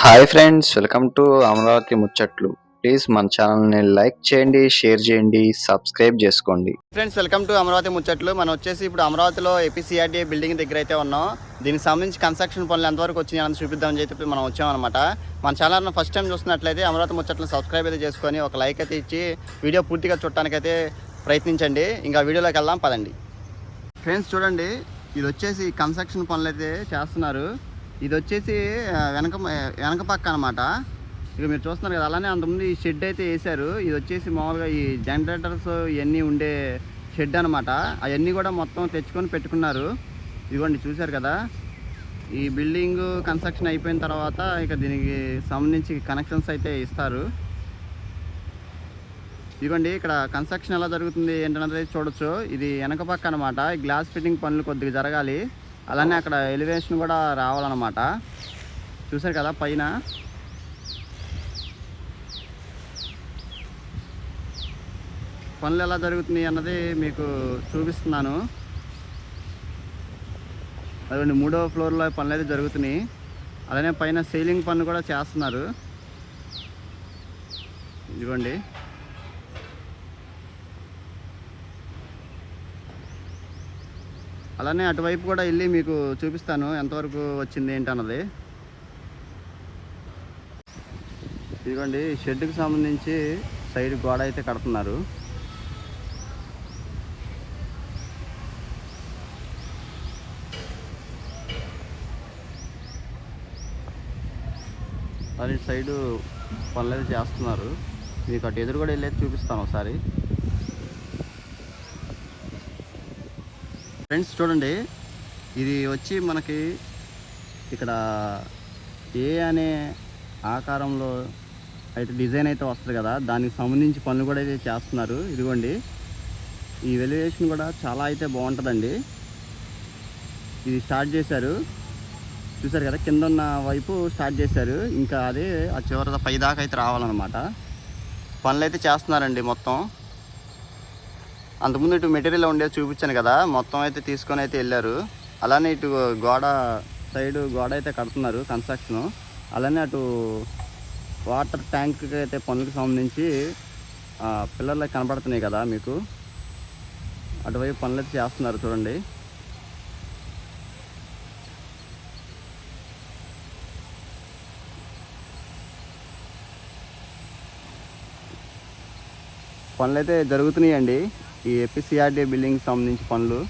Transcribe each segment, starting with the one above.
Hi friends welcome to Amaravati ముచ్చట్లు. Please మన ఛానల్ని లైక్ చేయండి షేర్ చేయండి సబ్స్క్రైబ్ చేసుకోండి. ఫ్రెండ్స్ వెల్కమ్ టు అమరావతి ముచ్చట్లు. మనం వచ్చేసి ఇప్పుడు అమరావతిలో ఏపీసీఆర్డీ బిల్డింగ్ దగ్గర అయితే ఉన్నాం. దీనికి సంబంధించి కన్స్ట్రక్షన్ పనులు ఎంతవరకు వచ్చినాయి అని చూపిద్దామని చెప్పి మనం వచ్చామన్నమాట. మన ఛానల్ని ఫస్ట్ టైం చూస్తున్నట్లయితే అమరావతి ముచ్చట్లు సబ్స్క్రైబ్ అయితే చేసుకొని ఒక లైక్ అయితే ఇచ్చి వీడియో పూర్తిగా చూడటానికైతే ప్రయత్నించండి. ఇంకా వీడియోలోకి వెళ్దాం పదండి. ఫ్రెండ్స్ చూడండి. ఇది వచ్చేసి కన్స్ట్రక్షన్ పనులు అయితే చేస్తున్నారు. ఇది వచ్చేసి వెనక వెనక పక్క అనమాట ఇక మీరు చూస్తున్నారు కదా అలానే అంతకుముందు ఈ షెడ్ అయితే వేశారు. ఇది వచ్చేసి మామూలుగా ఈ జనరేటర్స్ ఇవన్నీ ఉండే షెడ్ అనమాట అవన్నీ కూడా మొత్తం తెచ్చుకొని పెట్టుకున్నారు. ఇదిగోండి చూశారు కదా. ఈ బిల్డింగ్ కన్స్ట్రక్షన్ అయిపోయిన తర్వాత ఇక దీనికి సంబంధించి కనెక్షన్స్ అయితే ఇస్తారు. ఇదిగోండి ఇక్కడ కన్స్ట్రక్షన్ ఎలా జరుగుతుంది ఏంటన్నది చూడొచ్చు. ఇది వెనక పక్క అనమాట గ్లాస్ ఫిట్టింగ్ పనులు కొద్దిగా జరగాలి. అలానే అక్కడ ఎలివేషన్ కూడా రావాలన్నమాట. చూసారు కదా పైన? పనులు ఎలా జరుగుతున్నాయి అన్నది మీకు చూపిస్తున్నాను. అదండి మూడో ఫ్లోర్లో పనులు అయితే జరుగుతున్నాయి. అలానే పైన సీలింగ్ పనులు కూడా చేస్తున్నారు. ఇదిగోండి. అలానే అటువైపు కూడా వెళ్ళి మీకు చూపిస్తాను ఎంతవరకు వచ్చింది ఏంటి అన్నది ఇదిగోండి షెడ్కి సంబంధించి సైడ్ గోడ అయితే కడుతున్నారు. అది సైడు పనులు చేస్తున్నారు. మీకు అటు ఎదురు కూడా వెళ్ళేది చూపిస్తాను ఒకసారి. ఫ్రెండ్స్ చూడండి. ఇది వచ్చి మనకి ఇక్కడ ఏ అనే ఆకారంలో అయితే డిజైన్ అయితే వస్తుంది కదా దానికి సంబంధించి పనులు కూడా అయితే చేస్తున్నారు. ఇదిగోండి. ఈ వెలివేషన్ కూడా చాలా అయితే బాగుంటుందండి. ఇది స్టార్ట్ చేశారు. చూసారు కదా కింద ఉన్న వైపు స్టార్ట్ చేశారు. ఇంకా అదే ఆ చివరి పై దాకా అయితే రావాలన్నమాట. పనులు అయితే చేస్తున్నారండి మొత్తం. అంతకుముందు ఇటు మెటీరియల్ ఉండేది చూపించాను కదా మొత్తం అయితే తీసుకొని అయితే వెళ్ళారు. అలానే ఇటు గోడ సైడ్ గోడ అయితే కడుతున్నారు కన్స్ట్రక్షన్. అలానే అటు వాటర్ ట్యాంక్కి అయితే పనులకు సంబంధించి పిల్లర్లు కనపడుతున్నాయి కదా మీకు. అటువైపు పనులు అయితే చేస్తున్నారు చూడండి. పనులు అయితే జరుగుతున్నాయండి. ఈ ఏపీసీఆర్డీ బిల్డింగ్కి సంబంధించి పనులు.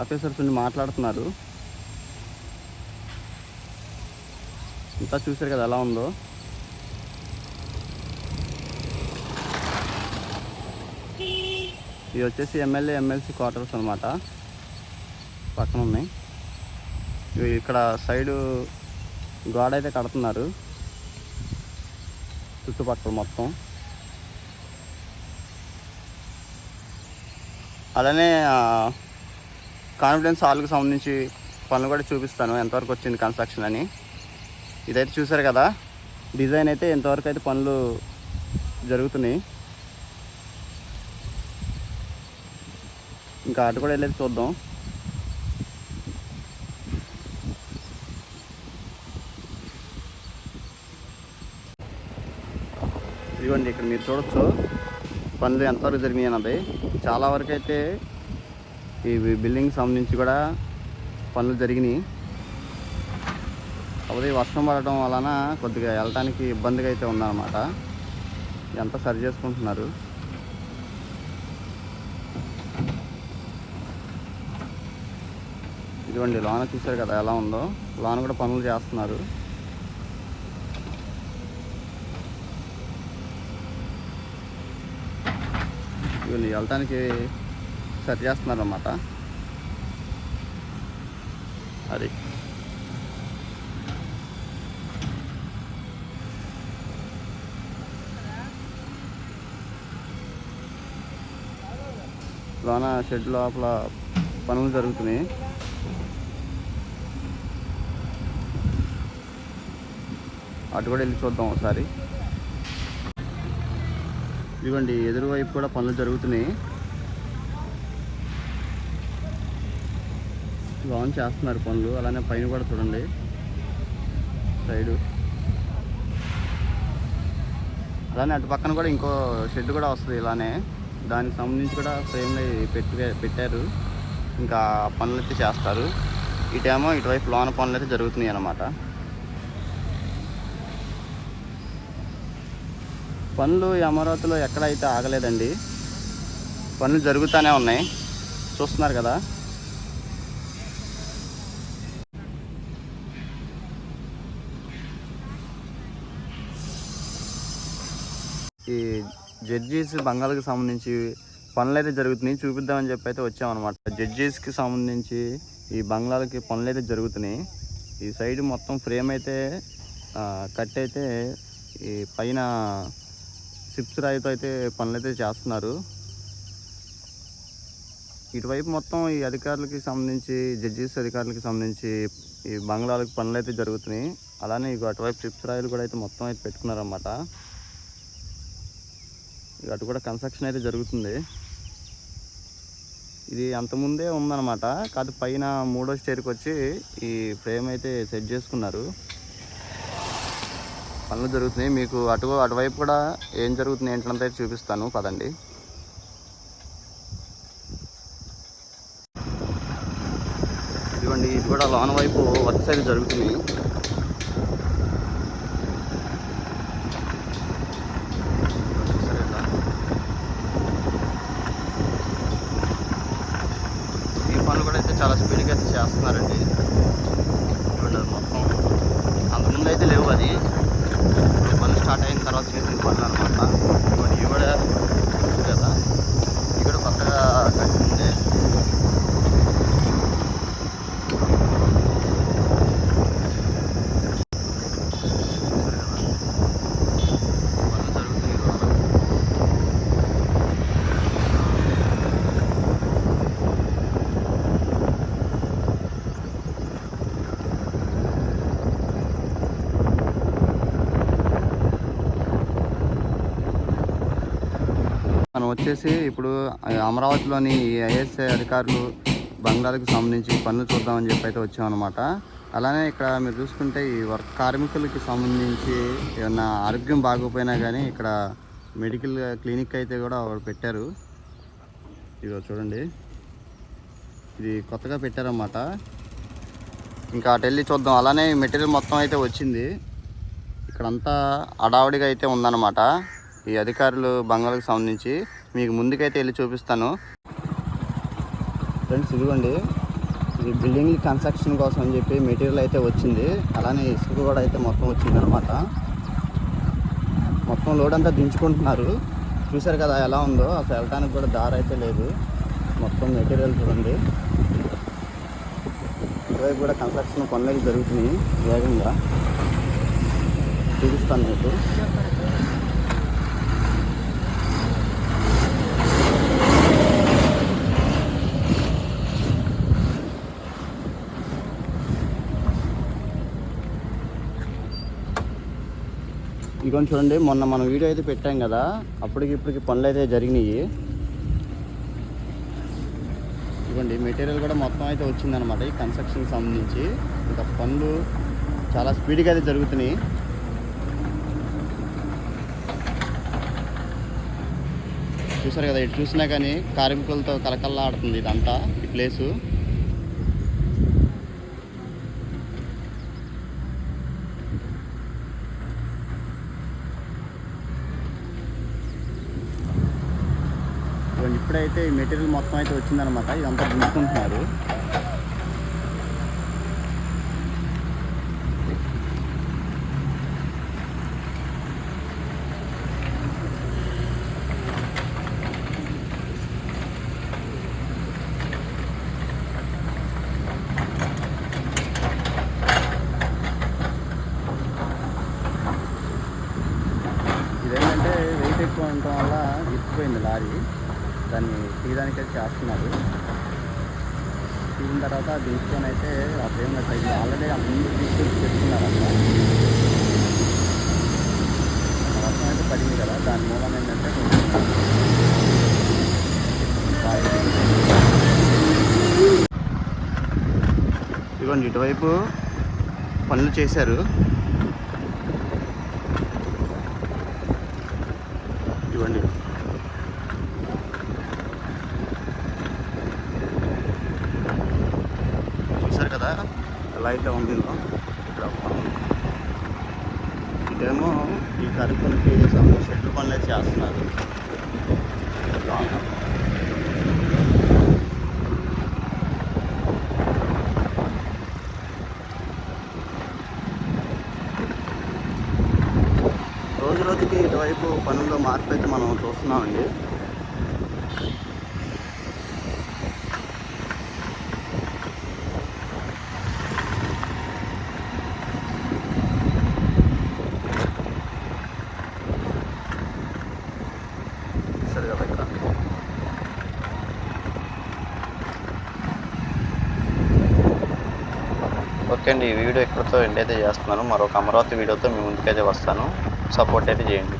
ఆఫీసర్స్ ఉండి మాట్లాడుతున్నారు. ఇంతా చూసారు కదా ఎలా ఉందో. ఇది వచ్చేసి ఎమ్మెల్యే ఎమ్మెల్సీ క్వార్టర్స్ అనమాట పక్కన ఉన్నాయి. ఇక్కడ సైడు గోడ అయితే కడుతున్నారు. చుట్టుపక్కల మొత్తం. అలానే కాన్ఫిడెన్స్ హాల్కి సంబంధించి పనులు కూడా చూపిస్తాను. ఎంతవరకు వచ్చింది కన్స్ట్రక్షన్ అని. ఇదైతే చూసారు కదా డిజైన్ అయితే ఎంతవరకు అయితే పనులు జరుగుతున్నాయి. ఇంకా అటు కూడా వెళ్ళేది చూద్దాం. ఇదిగోండి ఇక్కడ మీరు చూడొచ్చు. పనులు ఎంతవరకు జరిగినాయి అన్నది చాలా వరకు అయితే ఈ బిల్డింగ్ సంబంధించి కూడా పనులు జరిగినాయి. కాకపోతే వర్షం పడటం వలన కొద్దిగా వెళ్ళటానికి ఇబ్బందిగా అయితే ఉందన్నమాట. ఎంత సరి చేసుకుంటున్నారు. ఇదిగోండి లోన చూసారు కదా ఎలా ఉందో. లోన కూడా పనులు చేస్తున్నారు. ఇవన్నీ వెళ్ళటానికి సెట్ చేస్తున్నారు అన్నమాట అది. లోన షెడ్ లోపల పనులు జరుగుతున్నాయి. అటు కూడా వెళ్ళి చూద్దాం ఒకసారి. ఇదిగోండి ఎదురు వైపు కూడా పనులు జరుగుతున్నాయి. లాంచ్ చేస్తున్నారు పనులు అలానే పైన కూడా చూడండి. సైడు. అలానే అటు పక్కన కూడా ఇంకో షెడ్ కూడా వస్తుంది ఇలానే. దానికి సంబంధించి కూడా ఫ్రేమ్లు పెట్టి పెట్టారు. ఇంకా పనులు అయితే చేస్తారు. ఇటేమో ఇటువైపు లోన పనులు అయితే జరుగుతున్నాయి అన్నమాట పనులు ఈ అమరావతిలో ఎక్కడైతే ఆగలేదండి పనులు జరుగుతూనే ఉన్నాయి. చూస్తున్నారు కదా. ఈ జడ్జీస్ బంగాల్కి సంబంధించి పనులు అయితే జరుగుతున్నాయి. చూపిద్దామని చెప్పి అయితే వచ్చామన్నమాట. జడ్జీస్కి సంబంధించి ఈ బంగ్లాలకి పనులు అయితే జరుగుతున్నాయి. ఈ సైడ్ మొత్తం ఫ్రేమ్ అయితే కట్ అయితే ఈ పైన సిప్స్ రాయితో అయితే పనులు అయితే చేస్తున్నారు. ఇటువైపు మొత్తం ఈ అధికారులకి సంబంధించి జడ్జెస్ అధికారులకి సంబంధించి ఈ బంగ్లాలకు పనులు అయితే జరుగుతున్నాయి. అలానే ఇక అటువైపు చిప్స్ రాయలు కూడా అయితే మొత్తం అయితే పెట్టుకున్నారన్నమాట. ఇక అటు కూడా కన్స్ట్రక్షన్ అయితే జరుగుతుంది. ఇది అంతకుముందే ఉందన్నమాట. కాదు పైన మూడో స్టేర్కి వచ్చి ఈ ఫ్రేమ్ అయితే సెట్ చేసుకున్నారు. పనులు జరుగుతున్నాయి. మీకు అటు అటువైపు కూడా ఏం జరుగుతుంది ఏంటంటే చూపిస్తాను. పదండి. ఇదిగోండి ఇది కూడా లోన వైపు వర్క్ సైడ్ జరుగుతుంది ఈ పనులు కూడా అయితే చాలా స్పీడ్గా అయితే చేస్తున్నారండి. ఇదిగోండి మొత్తం. అంతకుముందు అయితే లేవు అది ఇప్పుడు పనులు స్టార్ట్ అయిన తర్వాత చేసిన పనులు అనమాట ఇదిగోండి ఇవి కూడా ఉంది కదా ఇవి కూడా కొత్తగా కట్టింది పనులు జరుగుతున్నాయి రోజు మనం వచ్చేసి ఇప్పుడు అమరావతిలోని ఐఎస్ఐ అధికారులు బంగ్లాలకు సంబంధించి పనులు చూద్దామని చెప్పి అయితే వచ్చామన్నమాట. అలానే ఇక్కడ మీరు చూసుకుంటే ఈ వర్క్ కార్మికులకి సంబంధించి ఏమన్నా ఆరోగ్యం బాగోపోయినా కానీ ఇక్కడ మెడికల్ క్లినిక్ అయితే కూడా పెట్టారు. ఇదిగో చూడండి. ఇది కొత్తగా పెట్టారన్నమాట. ఇంకా అటు వెళ్ళి చూద్దాం. అలానే మెటీరియల్ మొత్తం అయితే వచ్చింది. ఇక్కడంతా అడావుడిగా అయితే ఉందన్నమాట. ఈ అధికారులు బంగాళకు సంబంధించి మీకు ముందుకైతే వెళ్ళి చూపిస్తాను. ఫ్రెండ్స్ ఇదిగోండి. ఇది బిల్డింగ్ కన్స్ట్రక్షన్ కోసం అని చెప్పి మెటీరియల్ అయితే వచ్చింది. అలానే ఇసుక కూడా అయితే మొత్తం వచ్చింది అనమాట మొత్తం లోడ్ అంతా దించుకుంటున్నారు. చూసారు కదా ఎలా ఉందో అసలు వెళ్ళడానికి కూడా దారి అయితే లేదు. మొత్తం మెటీరియల్ చూడండి. ఇటువైపు కూడా కన్స్ట్రక్షన్ పనులు జరుగుతున్నాయి. వేగంగా చూపిస్తాను మీకు. ఇదిగోండి చూడండి మొన్న మనం వీడియో అయితే పెట్టాం కదా అప్పటికి ఇప్పటికి పనులు అయితే జరిగినాయి. ఇదిగోండి మెటీరియల్ కూడా మొత్తం అయితే వచ్చిందనమాట ఈ కన్స్ట్రక్షన్కి సంబంధించి. ఇంకా పనులు చాలా స్పీడ్గా అయితే జరుగుతున్నాయి. చూసారు కదా ఇటు చూసినా కానీ కార్మికులతో కలకల్లా ఆడుతుంది ఇదంతా ఈ ప్లేసు ఇదిగోండి ఇప్పుడైతే ఈ మెటీరియల్ మొత్తం అయితే వచ్చిందనమాట ఇదంతా దించుకుంటున్నారు చేస్తున్నారు. తీసిన తర్వాత దించుకొని అయితే ఆ లేదు ఆల్రెడీ ఆ ముందు తీసుకొచ్చి పెట్టుకున్నారు అక్కడ. వర్షం అయితే పడింది కదా. దాని మూలం ఏంటంటే కొంచెం ఇదిగోండి ఇటువైపు పనులు చేశారు ఇవ్వండి చూసారు కదా ఎలా అయితే ఉంది ఇక్కడ ఇదేమో ఈ కరుకులకి సంబంధించి పనులే పనులు చేస్తున్నారు. రోజు రోజుకి ఇటువైపు పనుల్లో మార్పు అయితే మనం చూస్తున్నామండి సరే కదా ఇక్కడ ఓకే అండి ఈ వీడియో ఇక్కడితో ఎండ్ అయితే చేస్తున్నాను. మరొక అమరావతి వీడియోతో మీ ముందుకైతే వస్తాను. సపోర్ట్ అయితే చేయండి.